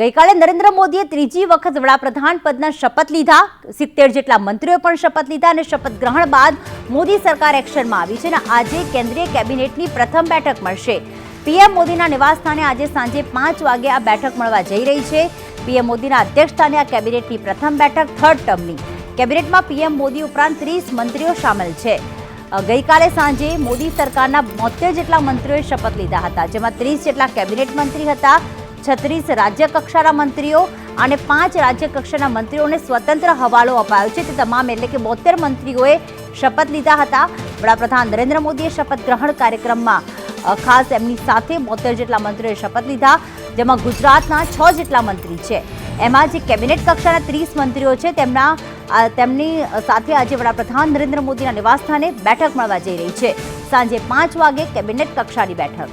ગઈકાલે નરેન્દ્ર મોદીએ ત્રીજી વખત વડાપ્રધાન પદના શપથ લીધા. સિત્તેર જેટલા મંત્રીઓએ પણ શપથ લીધા અને શપથ ગ્રહણ બાદ મોદી સરકાર એક્શનમાં આવી છે અને આજે કેન્દ્રીય કેબિનેટની પ્રથમ બેઠક મળશે. પીએમ મોદીના નિવાસસ્થાને આજે સાંજે પાંચ વાગે આ બેઠક મળવા જઈ રહી છે. પીએમ મોદીના અધ્યક્ષસ્થાને આ કેબિનેટની પ્રથમ બેઠક થર્ડ ટર્મની. કેબિનેટમાં પીએમ મોદી ઉપરાંત ત્રીસ મંત્રીઓ સામેલ છે. ગઈકાલે સાંજે મોદી સરકારના બોતેર જેટલા મંત્રીઓએ શપથ લીધા હતા, જેમાં ત્રીસ જેટલા કેબિનેટ મંત્રી હતા. છત્રીસ રાજ્ય કક્ષાના મંત્રીઓ અને પાંચ રાજ્ય કક્ષાના મંત્રીઓને સ્વતંત્ર હવાલો અપાયો છે. તે તમામ એટલે કે બોતેર મંત્રીઓએ શપથ લીધા હતા. વડાપ્રધાન નરેન્દ્ર મોદીએ શપથ ગ્રહણ કાર્યક્રમમાં ખાસ એમની સાથે બોતેર જેટલા મંત્રીઓએ શપથ લીધા, જેમાં ગુજરાતના છ જેટલા મંત્રી છે. એમાં જે કેબિનેટ કક્ષાના ત્રીસ મંત્રીઓ છે, તેમના તેમની સાથે આજે વડાપ્રધાન નરેન્દ્ર મોદીના નિવાસસ્થાને બેઠક મળવા જઈ રહી છે. સાંજે પાંચ વાગે કેબિનેટ કક્ષાની બેઠક.